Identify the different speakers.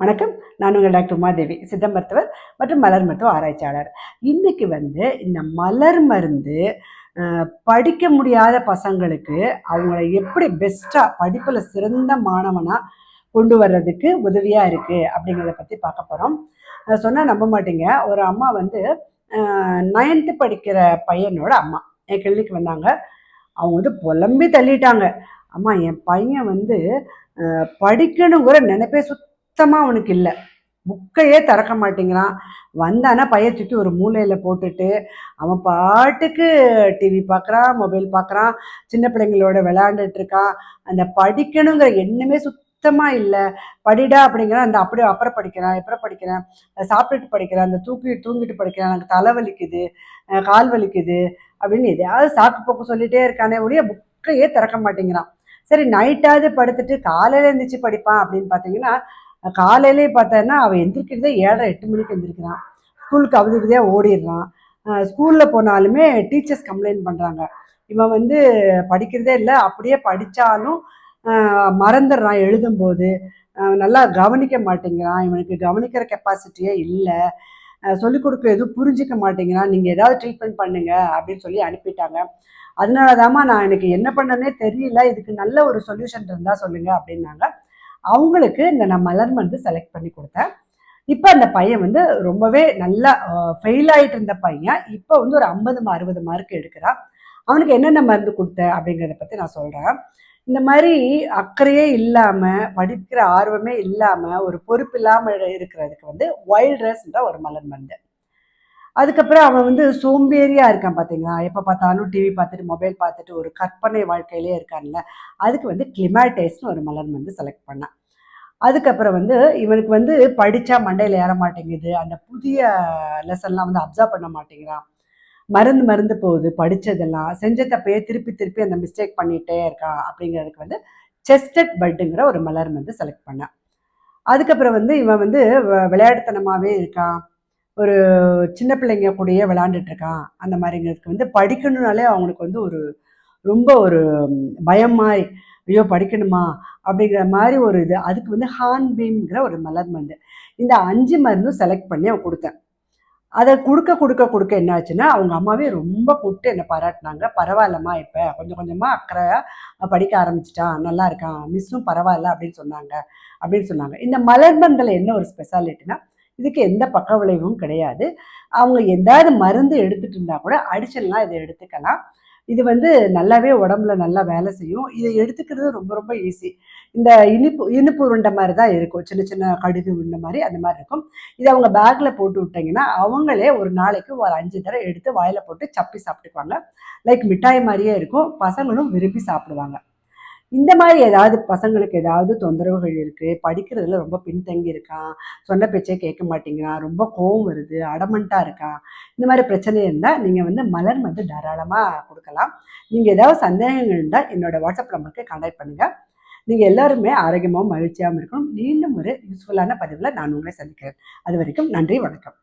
Speaker 1: வணக்கம். நான் உங்கள் டாக்டர் உமாதேவி சித்த மருத்துவர் மற்றும் மலர் மருத்துவ ஆராய்ச்சியாளர். இன்னைக்கு வந்து இந்த மலர் மருந்து படிக்க முடியாத பசங்களுக்கு அவங்கள எப்படி பெஸ்ட்டாக படிப்பில் சிறந்த மாணவனாக கொண்டு வர்றதுக்கு உதவியாக இருக்குது அப்படிங்கிறத பற்றி பார்க்க போகிறோம் சொன்னால் நம்ப மாட்டீங்க. ஒரு அம்மா வந்து நைன்த்து படிக்கிற பையனோட அம்மா. என் கிளினிக் வந்தாங்க. அவங்க வந்து புலம்பி தள்ளிட்டாங்க. அம்மா என் பையன் வந்து படிக்கணுங்கிற நினைப்பே சுத்த சுத்தமாக அவனுக்கு இல்லை. புக்கையே திறக்க மாட்டேங்கிறான். வந்தானா பைய தூக்கி ஒரு மூலையில் போட்டுட்டு அவன் பாட்டுக்கு டிவி பார்க்குறான் மொபைல் பார்க்குறான் சின்ன பிள்ளைங்களோட விளையாண்டுட்டு இருக்கான். அந்த படிக்கணுங்கிற எண்ணமே சுத்தமாக இல்லை. படிடா அப்படிங்கிறான். அந்த அப்படியே அப்புறம் படிக்கிறான் எப்பறம் படிக்கிறேன். சாப்பிட்டுட்டு படிக்கிறேன். அந்த தூக்கி தூங்கிட்டு படிக்கிறான். எனக்கு தலை வலிக்குது கால் வலிக்குது அப்படின்னு எதையாவது சாக்கு போக்கு சொல்லிகிட்டே இருக்கானே ஒழிய புக்கையே திறக்க மாட்டேங்கிறான். சரி நைட்டாவது படுத்துட்டு காலையில் எழுந்திரிச்சு படிப்பான் அப்படின்னு பார்த்தீங்கன்னா காலையிலே பார்த்தேன்னா அவன் எந்திரிக்கிறதே ஏழரை எட்டு மணிக்கு எந்திரிக்கிறான். ஸ்கூலுக்கு அவதி விதியாக ஓடிடுறான். ஸ்கூலில் போனாலுமே டீச்சர்ஸ் கம்ப்ளைண்ட் பண்ணுறாங்க இவன் வந்து படிக்கிறதே இல்லை அப்படியே படித்தாலும் மறந்துடுறான் எழுதும்போது. நல்லா கவனிக்க மாட்டேங்கிறான். இவனுக்கு கவனிக்கிற கெப்பாசிட்டியே இல்லை. சொல்லிக் கொடுக்க எதுவும் புரிஞ்சிக்க மாட்டேங்கிறான். நீங்கள் ஏதாவது ட்ரீட்மெண்ட் பண்ணுங்க அப்படின்னு சொல்லி அனுப்பிட்டாங்க. அதனால தாம்மா நான் எனக்கு என்ன பண்ணனே தெரியல. இதுக்கு நல்ல ஒரு சொல்யூஷன் இருந்தால் சொல்லுங்கள் அப்படின்னாங்க. அவங்களுக்கு இந்த நான் மலர் மருந்து செலக்ட் பண்ணி கொடுத்தேன். இப்போ அந்த பையன் வந்து ரொம்பவே நல்லா ஃபெயில் ஆகிட்டு இருந்த பையன். இப்போ வந்து ஒரு ஐம்பது அறுபது மார்க் எடுக்கிறான். அவனுக்கு என்னென்ன மருந்து கொடுத்தேன் அப்படிங்கிறத பற்றி நான் சொல்கிறேன் இந்த மாதிரி அக்கறையே இல்லாமல் படிக்கிற ஆர்வமே இல்லாமல் ஒரு பொறுப்பு இல்லாமல் இருக்கிறதுக்கு வந்து ஒயில்ட் ரஸ்ன்ற ஒரு மலர் மருந்து. அதுக்கப்புறம் அவன் வந்து சோம்பேறியாக இருக்கான் பார்த்தீங்களா எப்போ பார்த்தாலும் டிவி பார்த்துட்டு மொபைல் பார்த்துட்டு ஒரு கற்பனை வாழ்க்கையிலே இருக்கான்ல. அதுக்கு வந்து கிளிமாட்டேஸ்னு ஒரு மலர் வந்து செலக்ட் பண்ணான். அதுக்கப்புறம் வந்து இவனுக்கு வந்து படித்தா மண்டையில் ஏற மாட்டேங்குது. அந்த புதிய லெசன்லாம் வந்து அப்சர்வ் பண்ண மாட்டேங்கிறான். மருந்து மருந்து போகுது படித்ததெல்லாம் செஞ்ச தப்பையே திருப்பி திருப்பி அந்த மிஸ்டேக் பண்ணிகிட்டே இருக்கான் அப்படிங்கிறதுக்கு வந்து செஸ்டட் பட்டுங்கிற ஒரு மலர் வந்து செலக்ட் பண்ணான். அதுக்கப்புறம் வந்து இவன் வந்து விளையாட்டுத்தனமாகவே இருக்கான். ஒரு சின்ன பிள்ளைங்க கூடயே விளாண்டுட்டு இருக்கான் அந்த மாதிரிங்கிறதுக்கு வந்து படிக்கணும்னாலே அவங்களுக்கு வந்து ஒரு ரொம்ப ஒரு பயமாய் ஐயோ படிக்கணுமா? அப்படிங்கிற மாதிரி ஒரு இது. அதுக்கு வந்து ஹான் பீம்ங்கிற ஒரு மலர் மருந்து இந்த அஞ்சு மருந்தும் செலக்ட் பண்ணி அவன் கொடுத்தேன். அதை கொடுக்க கொடுக்க கொடுக்க என்னாச்சுன்னா அவங்க அம்மாவே ரொம்ப கூப்பிட்டு என்னை பாராட்டினாங்க. பரவாயில்லம்மா இப்போ கொஞ்சம் கொஞ்சமாக அக்கறையாக படிக்க ஆரம்பிச்சிட்டான். நல்லா இருக்கான். மிஸ்ஸும் பரவாயில்ல அப்படின்னு சொன்னாங்க. அப்படின்னு சொன்னாங்க. இந்த மலர் மருந்தில் என்ன ஒரு ஸ்பெஷாலிட்டினா இதுக்கு எந்த பக்க விளைவும் கிடையாது. அவங்க எதாவது மருந்து எடுத்துகிட்டு இருந்தால் கூட அடிச்சல்லாம் இதை எடுத்துக்கலாம். இது வந்து நல்லாவே உடம்புல நல்லா வேலை செய்யும். இதை எடுத்துக்கிறது ரொம்ப ரொம்ப ஈஸி இந்த இனிப்பு இனிப்பு உருண்டை மாதிரி தான் இருக்கும். சின்ன சின்ன கடுகு உருண்டை மாதிரி அந்த மாதிரி இருக்கும். இதை அவங்க பேக்கில் போட்டு விட்டிங்கன்னா அவங்களே ஒரு நாளைக்கு ஒரு அஞ்சு தடவை எடுத்து வாயில் போட்டு சப்பி சாப்பிட்டுக்குவாங்க. லைக் மிட்டாய் மாதிரியே இருக்கும். பசங்களும் விரும்பி சாப்பிடுவாங்க. இந்த மாதிரி ஏதாவது பசங்களுக்கு ஏதாவது தொந்தரவுகள் இருக்குது படிக்கிறதுல ரொம்ப பின்தங்கி இருக்கான் சொன்ன பேச்சே கேட்க மாட்டேங்கிறான் ரொம்ப கோவம் வருது அடமண்ட்டாக இருக்கான் இந்த மாதிரி பிரச்சனை இருந்தால் நீங்கள் வந்து மலர் வந்து தாராளமாக கொடுக்கலாம். நீங்கள் ஏதாவது சந்தேகங்கள் இருந்தால் என்னோடய வாட்ஸ்அப் நம்பருக்கு கான்டாக்ட் பண்ணுங்கள் நீங்கள் எல்லாருமே ஆரோக்கியமாகவும் மகிழ்ச்சியாகவும் இருக்கணும். மீண்டும் ஒரு யூஸ்ஃபுல்லான பதிவில் நான் உங்களை சந்திக்கிறேன். அது வரைக்கும் நன்றி வணக்கம்.